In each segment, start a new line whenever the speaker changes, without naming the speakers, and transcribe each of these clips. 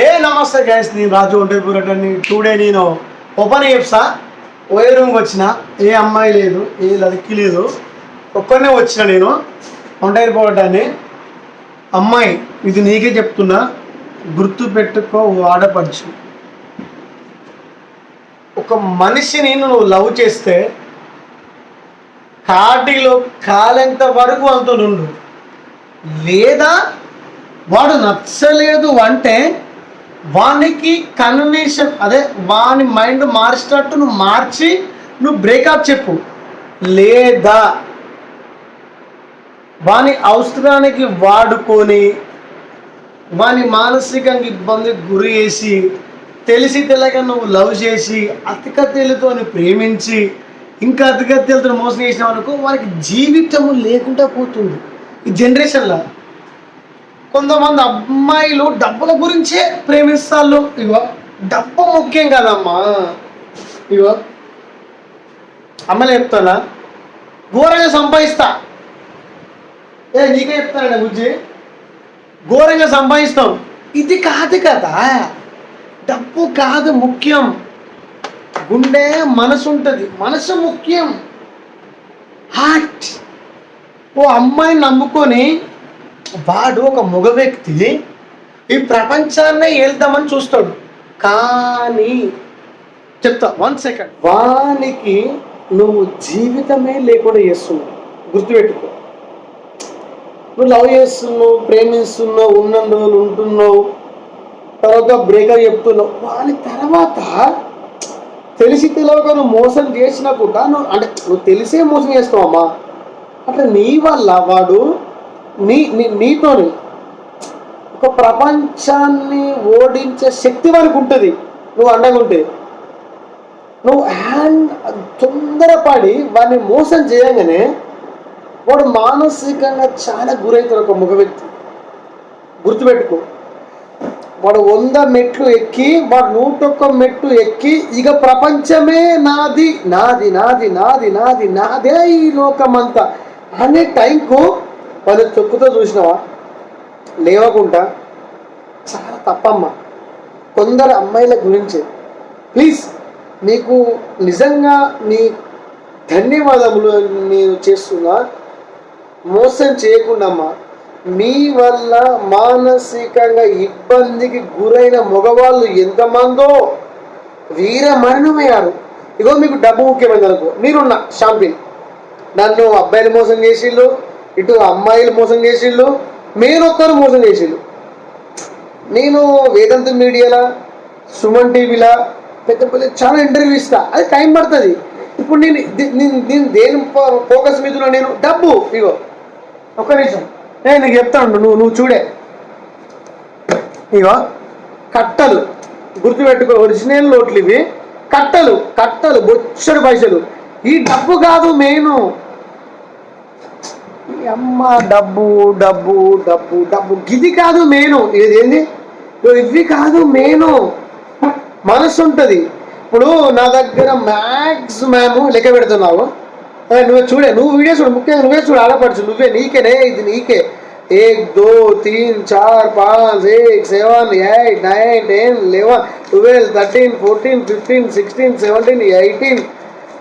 హే నమస్తే గైస్ నేను రాజు ఒంటరిపూరటని టుడే నేను ఓపెన్ చెప్సా ఓ రూమ్కి వచ్చిన. ఏ అమ్మాయి లేదు ఏ లడికి లేదు. ఒక్కనే వచ్చిన నేను. ఒంటరిపోవటాన్ని అమ్మాయి ఇది నీకే చెప్తున్నా గుర్తు పెట్టుకో ఆడపడుచు ఒక మనిషిని నువ్వు లవ్ చేస్తే కాటిలో కాలేంత వరకు అంత నుండు లేదా వాడు నచ్చలేదు అంటే వానికి కన్వినేషన్ అదే వాని మైండ్ మార్చినట్టు నువ్వు మార్చి నువ్వు బ్రేకప్ చెప్పు. లేదా వాని అవసరానికి వాడుకొని వాని మానసికంగా ఇబ్బంది గురి చేసి తెలిసి తెలియక నువ్వు లవ్ చేసి అతికత్తెలతోని ప్రేమించి ఇంకా అతికత్తెలతో మోసం చేసినావు అనుకో వారికి జీవితము లేకుండా పోతుంది. ఈ జనరేషన్లో కొంతమంది అమ్మాయిలు డబ్బుల గురించే ప్రేమిస్తారు ఇగో డబ్బు ముఖ్యం కదమ్మా. ఇగో అమ్మలే చెప్తానా? ఘోరంగా సంపాదిస్తా. ఏ నీకే చెప్తానండి బుజ్జి. ఘోరంగా సంపాదిస్తాం. ఇది కాదు కదా. డబ్బు కాదు ముఖ్యం. గుండె మనసు ఉంటుంది. మనసు ముఖ్యం. హార్ట్ ఓ అమ్మాయిని నమ్ముకొని వాడు ఒక మగ వ్యక్తి ఈ ప్రపంచాన్నే వెళ్దామని చూస్తాడు. కానీ చెప్తా వన్ సెకండ్ వానికి నువ్వు జీవితమే లేకుండా చేస్తున్నావు. గుర్తుపెట్టుకో. నువ్వు లవ్ చేస్తున్నావు ప్రేమిస్తున్నావు ఉన్న రోజులు ఉంటున్నావు తర్వాత బ్రేకప్ చెప్తున్నావు. వాని తర్వాత తెలిసి తెలియక నువ్వు మోసం చేసినా కూడా నువ్వు అంటే నువ్వు తెలిసే మోసం చేస్తావమ్మా. అట్లా నీ వల్ల వాడు నీ నీతోని ఒక ప్రపంచాన్ని ఓడించే శక్తి వరకు ఉంటుంది. నువ్వు అండగా ఉంటే. నువ్వు హ్యాండ్ తొందరపడి వాడిని మోసం చేయగానే వాడు మానసికంగా చాలా గురవుతాడు ఒక మగ వ్యక్తి. గుర్తుపెట్టుకో. వాడు వంద మెట్లు ఎక్కి వాడు నూటొక్క మెట్టు ఎక్కి ఇక ప్రపంచమే నాది నాది నాది నాది నాది నాదే ఈ లోకమంతా. అనే టైంకు వాళ్ళు చొక్కుతో చూసినావా? లేవకుండా చాలా తప్పమ్మ. కొందరు అమ్మాయిల గురించి. ప్లీజ్ నీకు నిజంగా నీ ధన్యవాదములు నేను చేస్తున్నా. మోసం చేయకుండా అమ్మా మీ వల్ల మానసికంగా ఇబ్బందికి గురైన మగవాళ్ళు ఎంతమందో వీర మరణమయ్యారు. ఇగో మీకు డబ్బు ముఖ్యమైనది అనుకో. మీరున్న షాంపిన్. నన్ను అబ్బాయిలు మోసం చేసిళ్ళు. ఇటు అమ్మాయిలు మోసం చేసిళ్ళు మేనొక్కరు మోసం చేసిళ్ళు. నేను వేదాంత మీడియాలా సుమన్ టీవీలా పెద్ద పెద్ద చాలా ఇంటర్వ్యూ ఇస్తా. అది టైం పడుతుంది. ఇప్పుడు నేను నేను- దేని ఫోకస్ మీద నేను డబ్బు ఇగో. ఒక్క నిమిషం. నేను నీకు చెప్తాను నువ్వు నువ్వు చూడే. ఇగో కట్టలు. గుర్తుపెట్టుకో ఒరిజినల్ నోట్లు ఇవి. కట్టలు కట్టలు బొచ్చడు పైసలు. ఈ డబ్బు కాదు మెయిన్. అమ్మ డబ్బు డబ్బు డబ్బు డబ్బు ఇది కాదు మెయిన్ ఇది ఏంది ఇగో ఇవి కాదు మెయిన్ మనసు ఉంటుంది ఇప్పుడు నా దగ్గర మ్యాక్సిమం లెక్క పెడుతున్నావు అరే నువ్వే చూడే నువ్వు వీడియో చూడు ముఖ్యంగా నువ్వే చూడు ఆడపడుచు నువ్వే నీకేనే ఇది నీకే एक दो तीन चार पाँच एक seven eight nine ten eleven twelve thirteen fourteen fifteen sixteen seventeen eighteen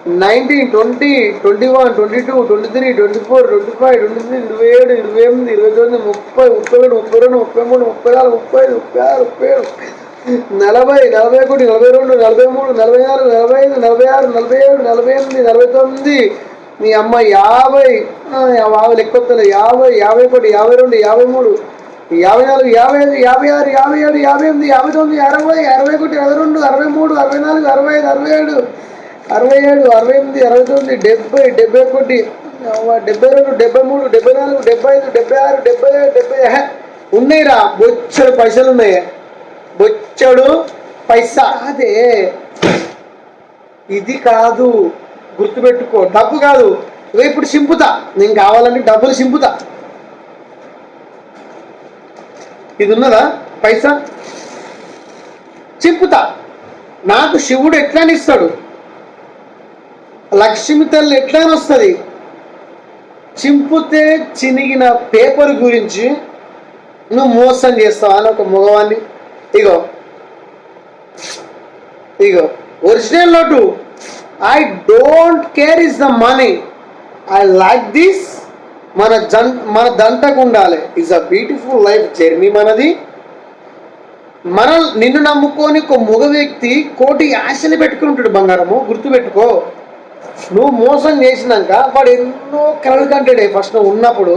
nineteen twenty twenty one twenty two twenty three twenty four twenty five twenty six ఇరవై ఏడు ఇరవై ఎనిమిది ఇరవై తొమ్మిది ముప్పై ముప్పై ఒకటి ముప్పై రెండు ముప్పై మూడు ముప్పై నాలుగు ముప్పై ఐదు ముప్పై ఆరు ముప్పై ఏడు నలభై నలభై ఒకటి నలభై రెండు నలభై మూడు నలభై నాలుగు నలభై ఐదు నలభై ఆరు నలభై ఏడు నలభై ఎనిమిది నలభై తొమ్మిది. నీ అమ్మ యాభై యాభై లెక్కొత్తలే యాభై యాభై ఒకటి యాభై రెండు యాభై మూడు యాభై నాలుగు యాభై ఐదు యాభై ఆరు యాభై ఏడు యాభై ఎనిమిది యాభై తొమ్మిది అరవై అరవై ఒకటి అరవై రెండు అరవై మూడు అరవై నాలుగు అరవై ఐదు అరవై ఏడు. అరవై ఏడు అరవై ఎనిమిది అరవై తొమ్మిది డెబ్బై డెబ్బై ఒకటి డెబ్బై రెండు డెబ్బై మూడు డెబ్బై నాలుగు డెబ్బై ఐదు డెబ్బై ఆరు డెబ్బై ఏడు డెబ్బై ఉన్నాయిరా. బొచ్చడు పైసలు ఉన్నాయి. బొచ్చడు పైసా. అదే ఇది కాదు. గుర్తుపెట్టుకో. డబ్బు కాదు. ఇప్పుడు సింపుతా. నేను కావాలంటే డబ్బులు సింపుతా. ఇది ఉన్నదా? పైసా? చింపుతా. నాకు శివుడు ఎట్లాని ఇస్తాడు లక్ష్మి తల్లి ఎట్లాని వస్తుంది. చింపితే చినిగిన పేపర్ గురించి నువ్వు మోసం చేస్తావు అని ఒక మగవాన్ని ఇగో. ఇగో. Original note. I don't care is the money I like this మన జన్ మన దంటకు ఉండాలి. Is a beautiful life journey మనది. మన నిన్ను నమ్ముకొని ఒక మగ వ్యక్తి కోటి ఆశలు పెట్టుకుని ఉంటాడు బంగారము. గుర్తుపెట్టుకో. నువ్వు మోసం చేసినాక వాడు ఎన్నో కళలు కంటాడు. ఫస్ట్ నువ్వు ఉన్నప్పుడు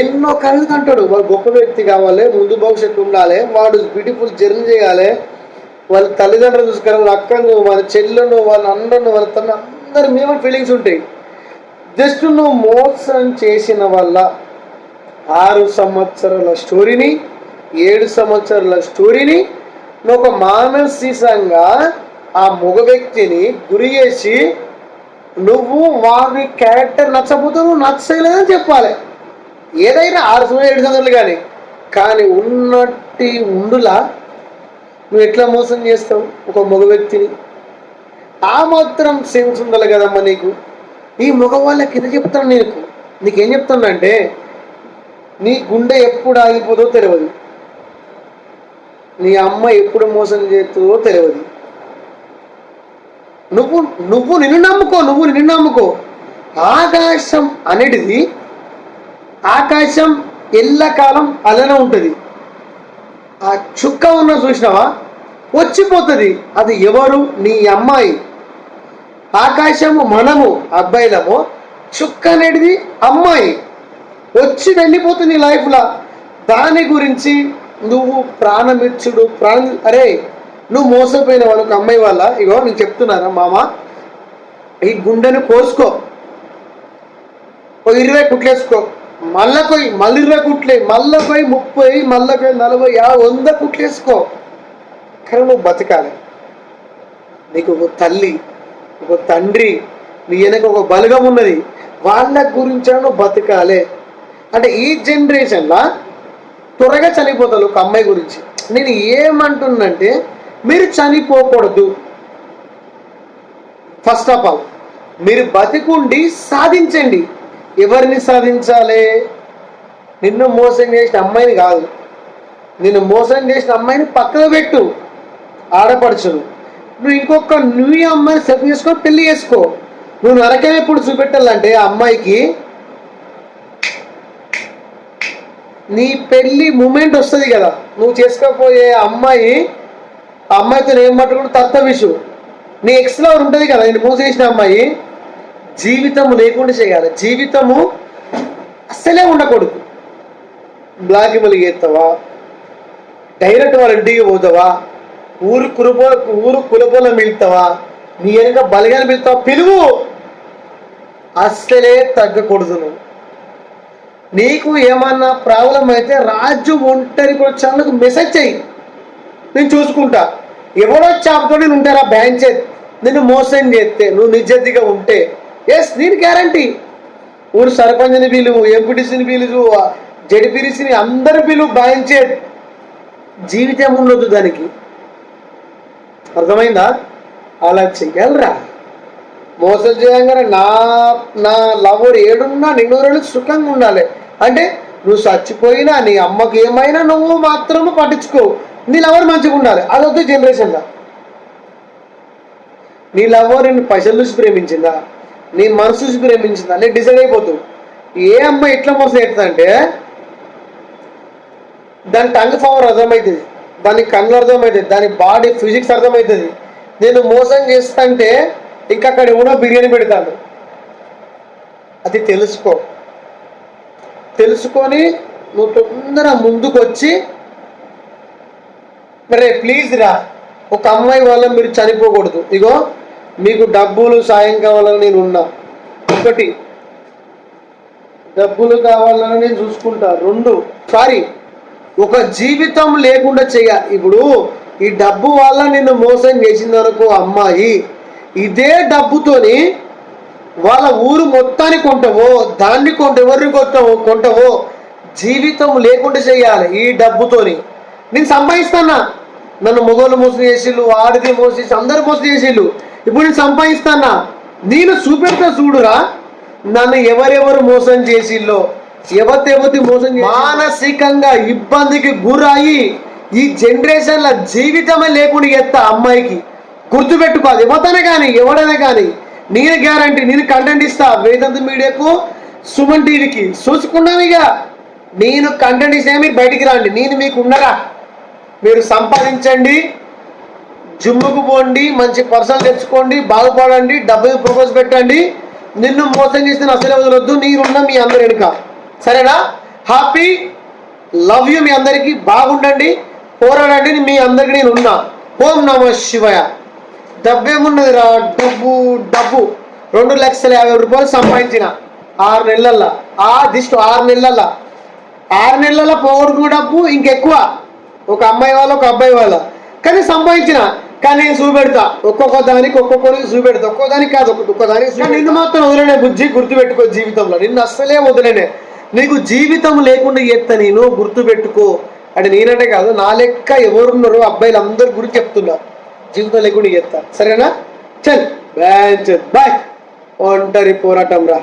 ఎన్నో కళలు కంటాడు. వాడు గొప్ప వ్యక్తి కావాలి ముందు భవిష్యత్తు ఉండాలి వాడు బ్యూటిఫుల్ జర్నీ చేయాలి. వాళ్ళ తల్లిదండ్రులు చూసుకోవాలి వాళ్ళ అక్కను వాళ్ళ చెల్లెను వాళ్ళ అన్నను వాళ్ళ తన అందరి మీద ఫీలింగ్స్ ఉంటాయి. జస్ట్ నువ్వు మోసం చేసిన వల్ల ఆరు సంవత్సరాల స్టోరీని ఏడు సంవత్సరాల స్టోరీని నువ్వు ఒక మానసికంగా ఆ మగ వ్యక్తిని గురి చేసి నువ్వు వారి క్యారెక్టర్ నచ్చకపోతే నువ్వు నచ్చలేదని చెప్పాలి. ఏదైనా ఆరు సంవత్సరాలు ఏడు సంవత్సరాలు కానీ. కానీ ఉన్నట్టి ఉండులా నువ్వు ఎట్లా మోసం చేస్తావు? ఒక మగ వ్యక్తిని. ఆ మాత్రం సెన్స్ ఉండాలి కదమ్మా నీకు. ఈ మగవాళ్ళకి ఎంత చెప్తాను నీకు. నీకేం చెప్తానంటే నీ గుండె ఎప్పుడు ఆగిపోతుందో తెలియదు నీ అమ్మ ఎప్పుడు మోసం చేస్తుందో తెలియదు నువ్వు నువ్వు నిన్ను నమ్ముకో నువ్వు నిన్ను నమ్ముకో. ఆకాశం అనేది ఆకాశం ఎల్లకాలం అలానే ఉంటుంది. ఆ చుక్క ఉన్న చూసినావా? వచ్చిపోతుంది. అది ఎవరు? నీ అమ్మాయి. ఆకాశము మనము అబ్బాయిలము. చుక్క అనేది అమ్మాయి. వచ్చి వెళ్ళిపోతుంది లైఫ్లో. దాని గురించి నువ్వు ప్రాణమిచ్చుడు ప్రాణ అరే నువ్వు మోసపోయిన వాళ్ళకి అమ్మాయి వల్ల ఇగో నేను చెప్తున్నారా మామ? ఈ గుండెను కోసుకో. ఓ ఇరవై కుట్లేసుకో. మళ్ళా పోయి మళ్ళీ ఇరవై కుట్లే మళ్ళా పోయి ముప్పై మళ్ళా పోయి నలభై ఆ వంద కుట్లేసుకో. కానీ నువ్వు బతకాలి. నీకు ఒక తల్లి ఒక తండ్రి నీ వెనక ఒక బలగం ఉన్నది. వాళ్ళ గురించి నువ్వు బతకాలి. అంటే ఈ జనరేషన్లో త్వరగా చనిపోతారు ఒక అమ్మాయి గురించి. నేను ఏమంటున్నంటే మీరు చనిపోకూడదు. ఫస్ట్ ఆఫ్ ఆల్ మీరు బతికుండి సాధించండి. ఎవరిని సాధించాలి? నిన్ను మోసం చేసిన అమ్మాయిని కాదు. నిన్ను మోసం చేసిన అమ్మాయిని పక్కన పెట్టు. ఆడపడుచును నువ్వు ఇంకొక నువ్వు అమ్మాయిని సెట్ చేసుకో పెళ్ళి చేసుకో. నువ్వు నరకం ఎప్పుడు చూపెట్టాలంటే ఆ అమ్మాయికి? నీ పెళ్ళి మూమెంట్ వస్తుంది కదా. నువ్వు చేసుకోకపోయే అమ్మాయి ఆ అమ్మాయితో ఏం పట్టుకుంటే తత్త విషయం. నీ ఎక్స్లో ఉంటుంది కదా నేను మూసేసిన అమ్మాయి జీవితము లేకుండా చేయాలి. జీవితము అస్సలే ఉండకూడదు. బ్లాక్ మళ్ళీ చేస్తావా? డైరెక్ట్ వాళ్ళ ఇంటికి పోతావా? ఊరు కురుపో ఊరు కులపోలం మిగుతావా నీ వెనుక బలిగాని మిగుతావా పిలువు! అస్సలే తగ్గకూడదు నువ్వు. నీకు ఏమన్నా ప్రాబ్లం అయితే రాజు ఒంటరి కూడా వచ్చానికి మెసేజ్ చేయి నేను చూసుకుంటా. ఎవరో చాపతో నేను ఉంటారా? బ్యాన్ చే నిన్ను మోసం చేస్తే నువ్వు నిజాయితీగా ఉంటే. ఎస్ నేను గ్యారంటీ ఊరు సర్పంచ్ని పిలువు ఎంపీటీసీని పిలువు జడిపిరిసిని అందరు పిలువు బ్యాంక్ చే జీవితం ఉండదు దానికి. అర్థమైందా? అలా చెయ్యాలరా మోసం చేయంగానే నా నా లవర్ ఏడున్నా నిన్ను రెండు సుఖంగా ఉండాలి. అంటే నువ్వు చచ్చిపోయినా నీ అమ్మకి ఏమైనా నువ్వు మాత్రము పట్టించుకో. నీ లవర్ మంచిగా ఉండాలి. అదొద్దు జనరేషన్లో నీ లవర్ నిన్ను పైసలు చూసి ప్రేమించిందా? నీ మనసు చూసి ప్రేమించిందా? నేను డిసైడ్ అయిపోతావు ఏ అమ్మాయి ఎట్లా మోసం చేస్తుందంటే దాని టంగ్ పవర్ అర్థమవుతుంది. దాని కళ్ళు అర్థమవుతుంది. దాని బాడీ ఫిజిక్స్ అర్థమవుతుంది. నేను మోసం చేస్తుంటే ఇంకా అక్కడ కూడా బిర్యానీ పెడతాను అది తెలుసుకో. తెలుసుకొని నువ్వు తొందర ముందుకు వచ్చి మరే ప్లీజ్ రా. ఒక అమ్మాయి వల్ల మీరు చనిపోకూడదు. ఇగో మీకు డబ్బులు సాయం కావాలని నేను ఉన్నా. ఒకటి డబ్బులు కావాలని నేను చూసుకుంటా. రెండు సారీ ఒక జీవితం లేకుండా చేయ. ఇప్పుడు ఈ డబ్బు వల్ల నిన్ను మోసం చేసిందనుకో అమ్మాయి. ఇదే డబ్బుతోని వాళ్ళ ఊరు మొత్తాన్ని కొంటవో దాన్ని కొంట ఎవరిని కొంటావో కొంటవో జీవితం లేకుండా చేయాలి ఈ డబ్బుతోని. నేను సంపాదిస్తానా? నన్ను మొగోళ్ళు మోసం చేసిళ్ళు ఆడిది మోసం చేసి అందరు మోసం చేసిళ్ళు. ఇప్పుడు నేను సంపాదిస్తానా? నేను చూపెడతా చూడురా. నన్ను ఎవరెవరు మోసం చేసిల్లో ఎవతెవతి మోసం మానసికంగా ఇబ్బందికి గురయ్యి ఈ జనరేషన్ల జీవితమే లేకుండా ఎత్తా అమ్మాయికి. గుర్తుపెట్టుకోవాలి ఎవతనే కానీ ఎవడనే కానీ నేను గ్యారంటీ నేను కంటెంట్ ఇస్తా వేదాంత మీడియాకు సుమన్ టీవీకి. చూసుకున్నాను ఇక. నేను కంటెంట్ ఇస్తే మీరు బయటికి రండి. నేను మీకు ఉండరా? మీరు సంపాదించండి జిమ్ముకు పోండి మంచి పర్సనల్ తెచ్చుకోండి బాగుపడండి డబ్బు ప్రపోజ్ పెట్టండి. నిన్ను మోసం చేసిన అసలు వదలొద్దు నేనున్న మీ అందరి వెనుక. సరేనా? హ్యాపీ లవ్ యూ మీ అందరికీ బాగుండండి పోరాడండి మీ అందరికి నేను ఉన్నా. ఓం నమ శివయ. డబ్బేమున్నది రా డబ్బు డబ్బు. రెండు లక్షల యాభై రూపాయలు సంపాదించిన. ఆరు నెలల్లో ఆ దిష్టు ఆరు నెలల్లో ఆరు నెలల పోగొట్టుకున్న డబ్బు ఇంకెక్కువ. ఒక అమ్మాయి వాళ్ళ ఒక అబ్బాయి వాళ్ళ. కానీ సంపాదించిన కానీ నేను చూపెడతా. ఒక్కొక్క దానికి ఒక్కొక్కరికి చూపెడతా. ఒక్కో దానికి కాదు ఒక్కొక్క ఒక్కో దానికి. నిన్ను మాత్రం వదిలేనే బుజ్జి గుర్తుపెట్టుకో జీవితంలో. నిన్ను అస్సలే వదిలేనే. నీకు జీవితం లేకుండా ఎత్త నేను గుర్తుపెట్టుకో. అంటే నేనంటే కాదు నా లెక్క ఎవరున్నారో అబ్బాయిలు అందరి గురించి చెప్తున్నా. జీవితం లేకుండా ఎత్తా సరేనా? చల్. Bye bye. ఒంటరి పోరాటం రా.